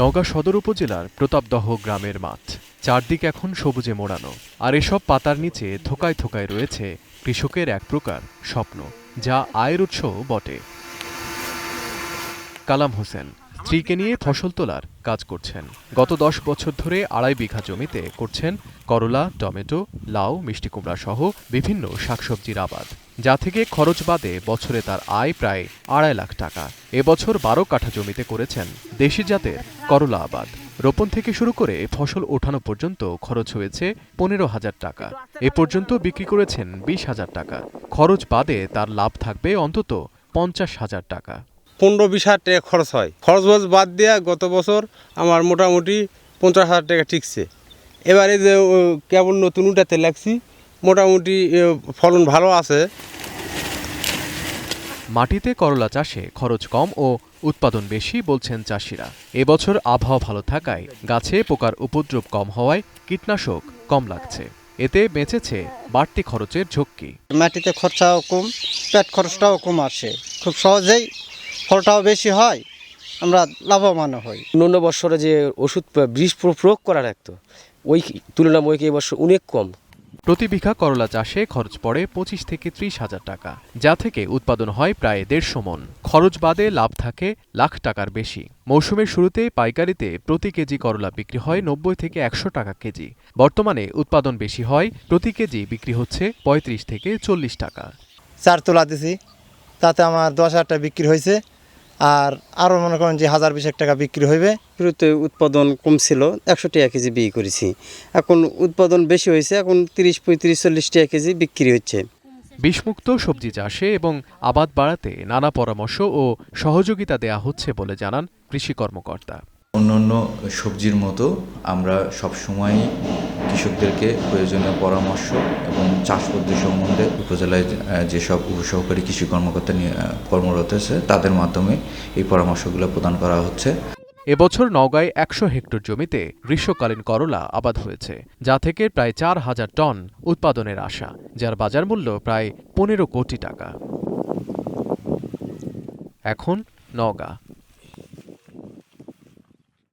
নওগাঁ সদর উপজেলার প্রতাপদহ গ্রামের মাঠ। চারদিক এখন সবুজে মোড়ানো। আর এসব পাতার নিচে থোকায় থোকায় রয়েছে কৃষকের এক প্রকার স্বপ্ন, যা আয়ের উৎসও বটে। কালাম হোসেন স্ত্রীকে নিয়ে ফসল তোলার কাজ করছেন। গত দশ বছর ধরে আড়াই বিঘা জমিতে করছেন করলা, টমেটো, লাউ, মিষ্টি কুমড়া সহ বিভিন্ন শাকসবজির আবাদ, যা থেকে খরচ বাদে বছরে তার আয় প্রায় আড়াই লাখ টাকা। এবছর বারো কাঠা জমিতে করেছেন দেশি জাতের করলা আবাদ। রোপণ থেকে শুরু করে ফসল ওঠানো পর্যন্ত খরচ হয়েছে পনেরো হাজার টাকা। এ পর্যন্ত বিক্রি করেছেন বিশ হাজার টাকা। খরচ বাদে তার লাভ থাকবে অন্তত পঞ্চাশ হাজার টাকা। পনেরো বিশ হাজার টাকা খরচ হয়। খরচ বরচ বাদ দেওয়া গত বছর আমার মোটামুটি পঞ্চাশ হাজার টাকা ঠিকছে এবারে যে কেবল নতুন উঠাতে লাগছি মোটামুটি ফলন ভালো আছে। মাটিতে করলা চাষে খরচ কম ও উৎপাদন বেশি বলছেন চাষিরা। এবছর আবহাওয়া ভালো থাকায় গাছে পোকার উপদ্রব কম হওয়ায় কীটনাশক কম লাগছে। এতে বেঁচেছে বাড়তি খরচের ঝক্কি। মাটিতে খরচাও কম পেট খরচটাও কম আসে। খুব সহজেই ফলটাও বেশি হয় আমরা লাভবান হই। অন্য বছরে যে ওষুধ বিষ প্র- প্রয়োগ করা লাগতো ওই তুলনামূলক এই বছর অনেক কম। প্রতি বিঘা করলা চাষে খরচ পড়ে পঁচিশ থেকে ত্রিশ হাজার টাকা যা থেকে উৎপাদন হয় প্রায় দেড়শো মন। খরচ বাদে লাভ থাকে লাখ টাকার বেশি। মৌসুমের শুরুতে পাইকারিতে প্রতি কেজি করলা বিক্রি হয় নব্বই থেকে একশো টাকা কেজি। বর্তমানে উৎপাদন বেশি হয় প্রতি কেজি বিক্রি হচ্ছে পঁয়ত্রিশ থেকে চল্লিশ টাকা। চার তোলা দিছি তাতে আমার দশ হাজার টাকা বিক্রি হয়েছে। আর আরও মনে করেন যে হাজার বিশেক টাকা বিক্রি হইবে। শুরুতে উৎপাদন কম ছিল একশো টাকা কেজি বিক্রি করেছি। এখন উৎপাদন বেশি হয়েছে এখন তিরিশ পঁয়ত্রিশ চল্লিশ টাকা কেজি বিক্রি হচ্ছে। বিষমুক্ত সবজি চাষে এবং আবাদ বাড়াতে নানা পরামর্শ ও সহযোগিতা দেয়া হচ্ছে বলে জানান কৃষি কর্মকর্তা। অন্যান্য সবজির মতো আমরা সবসময় কৃষকদেরকে প্রয়োজনীয় পরামর্শ এবং চাষ পদ্ধতি সম্বন্ধে উপজেলায় যেসব উপসহকারী কৃষি কর্মকর্তা কর্মরত আছে, তাদের মাধ্যমে এই পরামর্শগুলো প্রদান করা হচ্ছে। এবছর নওগাঁয় একশো হেক্টর জমিতে গ্রীষ্মকালীন করলা আবাদ হয়েছে, যা থেকে প্রায় চার হাজার টন উৎপাদনের আশা, যার বাজার মূল্য প্রায় পনেরো কোটি টাকা। এখন Naogaon.